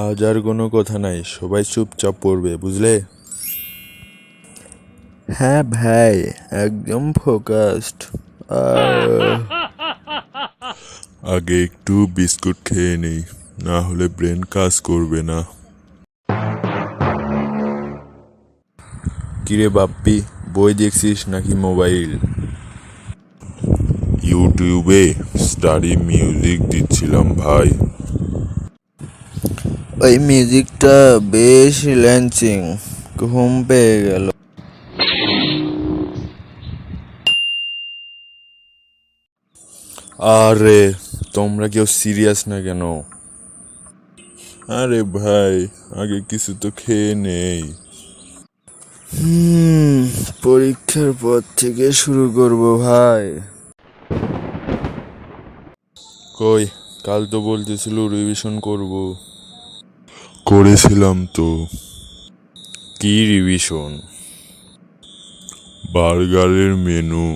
আজ আর কোনো কথা নাই সবাই চুপচাপ পড়বে বুঝলে? হ্যাঁ ভাই একদম ফোকাসড আগে একটু বিস্কুট খেয়ে নেই না হলে ব্রেন কাজ করবে না। কিরে বাপ্পি বই দেখছিস নাকি মোবাইল? ইউটিউবে স্টাডি মিউজিক দিচ্ছিলাম ভাই। ওই মিউজিকটা বেশ ল্যান্সিং ঘুম পেয়ে গেল। আরে তোমরা কেউ সিরিয়াস না কেন? আরে ভাই আগে কিছু তো খেয়ে নেই। হুম পরীক্ষার পর থেকে শুরু করব ভাই। কই কাল তো বলতেছিল রিভিশন করব। করেছিলাম তো। কি রিভিশন বার্গারের মেনু